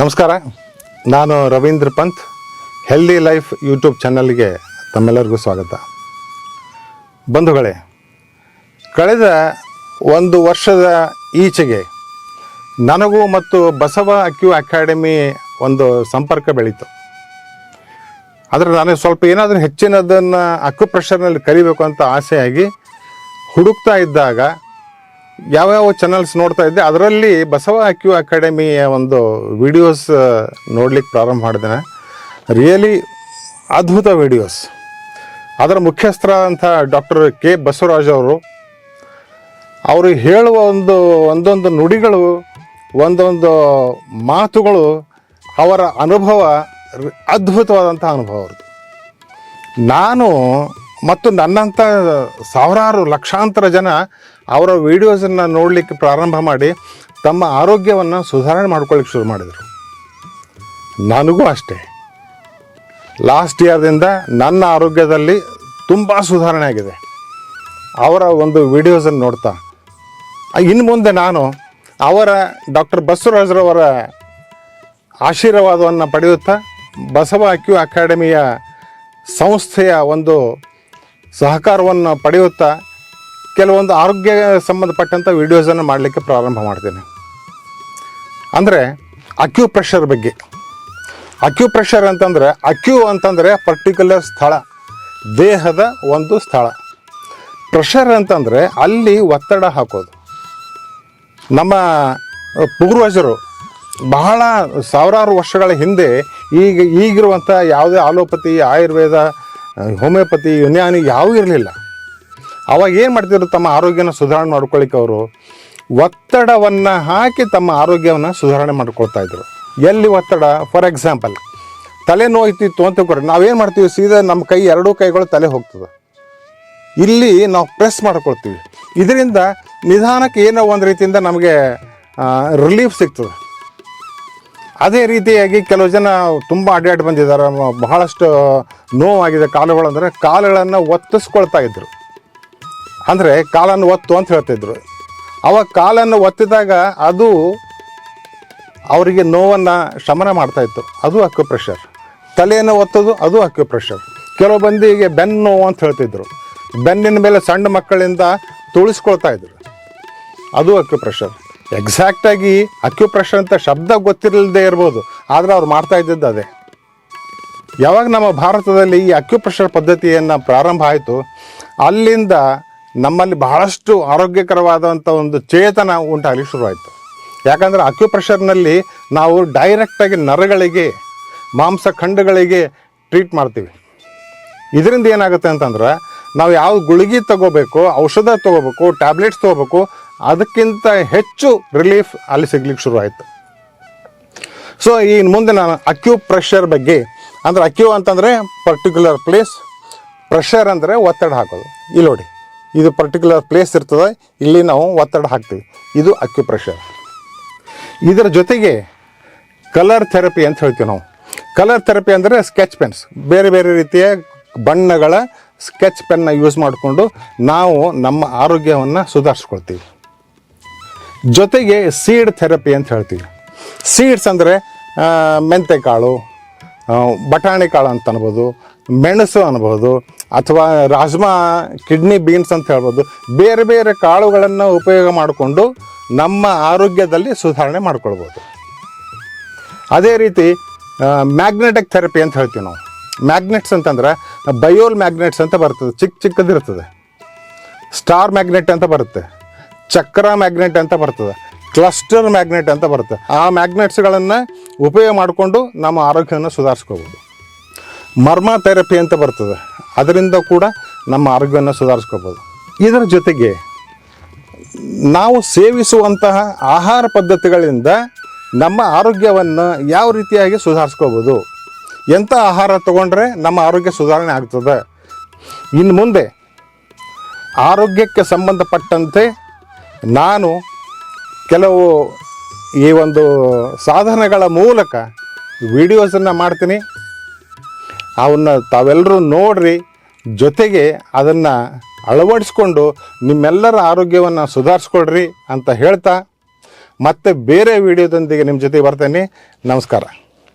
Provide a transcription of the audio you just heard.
ನಮಸ್ಕಾರ. ನಾನು Ravindra Pant. Healthy life YouTube ಚಾನಲ್ಗೆ ತಮ್ಮೆಲ್ಲರಿಗೂ ಸ್ವಾಗತ. ಬಂಧುಗಳೇ, ಕಳೆದ ಒಂದು ವರ್ಷದ ಈಚೆಗೆ ನನಗೂ ಮತ್ತು ಬಸವ ಅಕ್ಯು ಅಕಾಡೆಮಿ ಒಂದು ಸಂಪರ್ಕ ಬೆಳೀತು. ಆದರೆ ನಾನು ಸ್ವಲ್ಪ ಏನಾದರೂ ಹೆಚ್ಚಿನದನ್ನು ಅಕ್ಯುಪ್ರೆಷರ್ನಲ್ಲಿ ಕಲಿಬೇಕು ಅಂತ ಆಸೆಯಾಗಿ ಹುಡುಕ್ತಾ ಇದ್ದಾಗ ಯಾವ್ಯಾವ ಚಾನಲ್ಸ್ ನೋಡ್ತಾ ಇದ್ದೆ, ಅದರಲ್ಲಿ ಬಸವ ಅಕ್ಯೂ ಅಕಾಡೆಮಿಯ ಒಂದು ವಿಡಿಯೋಸ್ ನೋಡ್ಲಿಕ್ಕೆ ಪ್ರಾರಂಭ ಮಾಡಿದೆ ರಿಯಲಿ ಅದ್ಭುತ ವಿಡಿಯೋಸ್ ಅದರ ಮುಖ್ಯಸ್ಥರಾದಂಥ ಡಾಕ್ಟರ್ ಕೆ ಬಸವರಾಜ್ ಅವರು ಅವರು ಹೇಳುವ ಒಂದು, ಒಂದೊಂದು ನುಡಿಗಳು, ಒಂದೊಂದು ಮಾತುಗಳು ಅವರ ಅನುಭವ ಅದ್ಭುತವಾದಂಥ ಅನುಭವ ಅವ್ರದ್ದು. ನಾನು ಮತ್ತು ನನ್ನಂಥ ಸಾವಿರಾರು ಲಕ್ಷಾಂತರ ಜನ ಅವರ ವೀಡಿಯೋಸನ್ನು ನೋಡಲಿಕ್ಕೆ ಪ್ರಾರಂಭ ಮಾಡಿ ತಮ್ಮ ಆರೋಗ್ಯವನ್ನು ಸುಧಾರಣೆ ಮಾಡ್ಕೊಳ್ಳಿಕ್ಕೆ ಶುರು ಮಾಡಿದರು. ನನಗೂ ಅಷ್ಟೇ. ಲಾಸ್ಟ್ ಇಯರ್ದಿಂದ ನನ್ನ ಆರೋಗ್ಯದಲ್ಲಿ ತುಂಬ ಸುಧಾರಣೆ ಆಗಿದೆ. ಅವರ ಒಂದು ವಿಡಿಯೋಸನ್ನು ನೋಡ್ತಾ ಇನ್ನು ಮುಂದೆ ನಾನು ಅವರ ಡಾಕ್ಟರ್ ಬಸವರಾಜರವರ ಆಶೀರ್ವಾದವನ್ನು ಪಡೆಯುತ್ತಾ ಬಸವ ಅಕ್ಯೂ ಅಕಾಡೆಮಿಯ ಸಂಸ್ಥೆಯ ಒಂದು ಸಹಕಾರವನ್ನು ಪಡೆಯುತ್ತಾ ಕೆಲವೊಂದು ಆರೋಗ್ಯ ಸಂಬಂಧಪಟ್ಟಂಥ ವೀಡಿಯೋಸನ್ನು ಮಾಡಲಿಕ್ಕೆ ಪ್ರಾರಂಭ ಮಾಡ್ತೇನೆ. ಅಂದರೆ ಅಕ್ಯೂ ಪ್ರೆಷರ್ ಬಗ್ಗೆ. ಅಕ್ಯೂ ಪ್ರೆಷರ್ ಅಂತಂದರೆ ಅಕ್ಯೂ ಅಂತಂದರೆ ಪರ್ಟಿಕ್ಯುಲರ್ ಸ್ಥಳ, ದೇಹದ ಒಂದು ಸ್ಥಳ. ಪ್ರೆಷರ್ ಅಂತಂದರೆ ಅಲ್ಲಿ ಒತ್ತಡ ಹಾಕೋದು. ನಮ್ಮ ಪೂರ್ವಜರು ಬಹಳ ಸಾವಿರಾರು ವರ್ಷಗಳ ಹಿಂದೆ ಈಗ ಈಗಿರುವಂಥ ಯಾವುದೇ ಆಲೋಪತಿ ಆಯುರ್ವೇದ, ಹೋಮಿಯೋಪತಿ ಯುನಾನಿ ಯಾವೂ ಇರಲಿಲ್ಲ. ಅವಾಗ ಏನು ಮಾಡ್ತಿದ್ರು? ತಮ್ಮ ಆರೋಗ್ಯನ ಸುಧಾರಣೆ ಮಾಡ್ಕೊಳ್ಳಿಕ್ಕೆ ಅವರು ಒತ್ತಡವನ್ನು ಹಾಕಿ ತಮ್ಮ ಆರೋಗ್ಯವನ್ನು ಸುಧಾರಣೆ ಮಾಡ್ಕೊಳ್ತಾ ಇದ್ರು. ಎಲ್ಲಿ ಒತ್ತಡ? ಫಾರ್ ಎಕ್ಸಾಂಪಲ್ ತಲೆ ನೋಯ್ತಿತ್ತು ಅಂತ ಕೊಡ್ರಿ ನಾವೇನು ಮಾಡ್ತೀವಿ? ಸೀದಾ ನಮ್ಮ ಕೈ ಎರಡೂ ಕೈಗಳು ತಲೆ ಹೋಗ್ತದೆ. ಇಲ್ಲಿ ನಾವು ಪ್ರೆಸ್ ಮಾಡ್ಕೊಳ್ತೀವಿ. ಇದರಿಂದ ನಿಧಾನಕ್ಕೆ ಏನೋ ಒಂದು ರೀತಿಯಿಂದ ನಮಗೆ ರಿಲೀಫ್ ಸಿಗ್ತದೆ. ಅದೇ ರೀತಿಯಾಗಿ ಕೆಲವು ಜನ ತುಂಬ ಅಡ್ಡಾಡಿ ಬಂದಿದ್ದಾರೆ. ಬಹಳಷ್ಟು ನೋವಾಗಿದೆ ಕಾಲುಗಳು ಅಂದರೆ ಕಾಲುಗಳನ್ನು ಒತ್ತಿಸ್ಕೊಳ್ತಾ ಇದ್ರು. ಅಂದರೆ ಕಾಲನ್ನು ಒತ್ತು ಅಂತ ಹೇಳ್ತಿದ್ರು. ಅವಾಗ ಕಾಲನ್ನು ಒತ್ತಿದಾಗ ಅದು ಅವರಿಗೆ ನೋವನ್ನು ಶಮನ ಮಾಡ್ತಾ ಇತ್ತು. ಅದು ಅಕ್ಯುಪ್ರೆಷರ್ ತಲೆಯನ್ನು ಒತ್ತೋದು, ಅದು ಅಕ್ಯುಪ್ರೆಷರ್ ಕೆಲವು ಮಂದಿಗೆ ಬೆನ್ನು ನೋವು ಅಂತ ಹೇಳ್ತಿದ್ರು. ಬೆನ್ನಿನ ಮೇಲೆ ಸಣ್ಣ ಮಕ್ಕಳಿಂದ ತುಳಿಸ್ಕೊಳ್ತಾ ಇದ್ರು. ಅದು ಅಕ್ಯುಪ್ರೆಷರ್ ಎಕ್ಸಾಕ್ಟಾಗಿ ಅಕ್ಯುಪ್ರೆಷರ್ ಅಂತ ಶಬ್ದ ಗೊತ್ತಿರಲಿಲ್ಲದೆ ಇರ್ಬೋದು. ಆದರೆ ಅವ್ರು ಮಾಡ್ತಾ ಇದ್ದದ್ದು ಅದೇ. ಯಾವಾಗ ನಮ್ಮ ಭಾರತದಲ್ಲಿ ಈ ಅಕ್ಯುಪ್ರೆಷರ್ ಪದ್ಧತಿಯನ್ನು ಪ್ರಾರಂಭ ಆಯಿತು, ಅಲ್ಲಿಂದ ನಮ್ಮಲ್ಲಿ ಬಹಳಷ್ಟು ಆರೋಗ್ಯಕರವಾದಂಥ ಒಂದು ಚೇತನ ಉಂಟಾಗಲಿ ಶುರುವಾಯಿತು. ಯಾಕಂದರೆ ಅಕ್ಯುಪ್ರೆಷರ್ನಲ್ಲಿ ನಾವು ಡೈರೆಕ್ಟಾಗಿ ನರಗಳಿಗೆ ಮಾಂಸಖಂಡಗಳಿಗೆ ಟ್ರೀಟ್ ಮಾಡ್ತೀವಿ. ಇದರಿಂದ ಏನಾಗುತ್ತೆ ಅಂತಂದ್ರೆ ನಾವು ಯಾವ ಗುಳಿಗೆ ತಗೋಬೇಕು, ಔಷಧ ತಗೋಬೇಕು ಟ್ಯಾಬ್ಲೆಟ್ಸ್ ತಗೋಬೇಕು, ಅದಕ್ಕಿಂತ ಹೆಚ್ಚು ರಿಲೀಫ್ ಅಲ್ಲಿ ಸಿಗ್ಲಿಕ್ಕೆ ಶುರುವಾಯಿತು. ಸೊ ಈ ಮುಂದೆ ನಾನು ಅಕ್ಯೂ ಪ್ರೆಷರ್ ಬಗ್ಗೆ, ಅಂದರೆ ಅಕ್ಯೂ ಅಂತಂದರೆ ಪರ್ಟಿಕ್ಯುಲರ್ ಪ್ಲೇಸ್ ಪ್ರೆಷರ್ ಅಂದರೆ ಒತ್ತಡ ಹಾಕೋದು. ಇಲ್ಲಿ ನೋಡಿ. ಇದು ಪರ್ಟಿಕ್ಯುಲರ್ ಪ್ಲೇಸ್ ಇರ್ತದೆ, ಇಲ್ಲಿ ನಾವು ಒತ್ತಡ ಹಾಕ್ತೀವಿ. ಇದು ಅಕ್ಯುಪ್ರೆಷರ್ ಇದರ ಜೊತೆಗೆ ಕಲರ್ ಥೆರಪಿ ಅಂತ ಹೇಳ್ತೀವಿ ನಾವು. ಕಲರ್ ಥೆರಪಿ ಅಂದರೆ ಸ್ಕೆಚ್ ಪೆನ್ಸ್ ಬೇರೆ ಬೇರೆ ರೀತಿಯ ಬಣ್ಣಗಳ ಸ್ಕೆಚ್ ಪೆನ್ನ ಯೂಸ್ ಮಾಡಿಕೊಂಡು ನಾವು ನಮ್ಮ ಆರೋಗ್ಯವನ್ನು ಸುಧಾರಿಸ್ಕೊಳ್ತೀವಿ. ಜೊತೆಗೆ ಸೀಡ್ ಥೆರಪಿ ಅಂತ ಹೇಳ್ತೀವಿ. ಸೀಡ್ಸ್ ಅಂದರೆ ಮೆಂತೆ ಕಾಳು ಬಟಾಣಿ ಕಾಳು ಅಂತ ಅನ್ಬೋದು ಮೆಣಸು ಅನ್ಬೋದು ಅಥವಾ ರಾಜ್ಮಾ, ಕಿಡ್ನಿ ಬೀನ್ಸ್ ಅಂತ ಹೇಳ್ಬೋದು, ಬೇರೆ ಬೇರೆ ಕಾಳುಗಳನ್ನು ಉಪಯೋಗ ಮಾಡಿಕೊಂಡು ನಮ್ಮ ಆರೋಗ್ಯದಲ್ಲಿ ಸುಧಾರಣೆ ಮಾಡ್ಕೊಳ್ಬೋದು. ಅದೇ ರೀತಿ ಮ್ಯಾಗ್ನೆಟಿಕ್ ಥೆರಪಿ ಅಂತ ಹೇಳ್ತೀವಿ ನಾವು. ಮ್ಯಾಗ್ನೆಟ್ಸ್ ಅಂತಂದ್ರೆ ಬಯೋಲ್ ಮ್ಯಾಗ್ನೆಟ್ಸ್ ಅಂತ ಬರ್ತದೆ, ಚಿಕ್ಕ ಚಿಕ್ಕದಿರ್ತದೆ. ಸ್ಟಾರ್ ಮ್ಯಾಗ್ನೆಟ್ ಅಂತ ಬರುತ್ತೆ, ಚಕ್ರ ಮ್ಯಾಗ್ನೆಟ್ ಅಂತ ಬರ್ತದೆ, ಕ್ಲಸ್ಟರ್ ಮ್ಯಾಗ್ನೆಟ್ ಅಂತ ಬರುತ್ತೆ. ಆ ಮ್ಯಾಗ್ನೆಟ್ಸ್ಗಳನ್ನು ಉಪಯೋಗ ಮಾಡಿಕೊಂಡು ನಮ್ಮ ಆರೋಗ್ಯವನ್ನು ಸುಧಾರಿಸ್ಕೋಬೋದು ಮರ್ಮ ಥೆರಪಿ ಅಂತ ಬರ್ತದೆ. ಅದರಿಂದ ಕೂಡ ನಮ್ಮ ಆರೋಗ್ಯವನ್ನು ಸುಧಾರಿಸ್ಕೋಬೋದು. ಇದರ ಜೊತೆಗೆ ನಾವು ಸೇವಿಸುವಂತಹ ಆಹಾರ ಪದ್ಧತಿಗಳಿಂದ ನಮ್ಮ ಆರೋಗ್ಯವನ್ನು ಯಾವ ರೀತಿಯಾಗಿ ಸುಧಾರಿಸ್ಕೋಬೋದು. ಎಂಥ ಆಹಾರ ತಗೊಂಡ್ರೆ ನಮ್ಮ ಆರೋಗ್ಯ ಸುಧಾರಣೆ ಆಗ್ತದೆ. ಇನ್ನು ಮುಂದೆ ಆರೋಗ್ಯಕ್ಕೆ ಸಂಬಂಧಪಟ್ಟಂತೆ ನಾನು ಕೆಲವು ಈ ಒಂದು ಸಾಧನಗಳ ಮೂಲಕ ವಿಡಿಯೋಸನ್ನು ಮಾಡ್ತೀನಿ. ಅವನ್ನ ತಾವೆಲ್ಲರೂ ನೋಡ್ರಿ, ಜೊತೆಗೆ ಅದನ್ನು ಅಳವಡಿಸ್ಕೊಂಡು ನಿಮ್ಮೆಲ್ಲರ ಆರೋಗ್ಯವನ್ನು ಸುಧಾರಿಸ್ಕೊಳ್ರಿ ಅಂತ ಹೇಳ್ತಾ ಮತ್ತೆ ಬೇರೆ ವಿಡಿಯೋದೊಂದಿಗೆ ನಿಮ್ಮ ಜೊತೆ ಬರ್ತೇನೆ. ನಮಸ್ಕಾರ.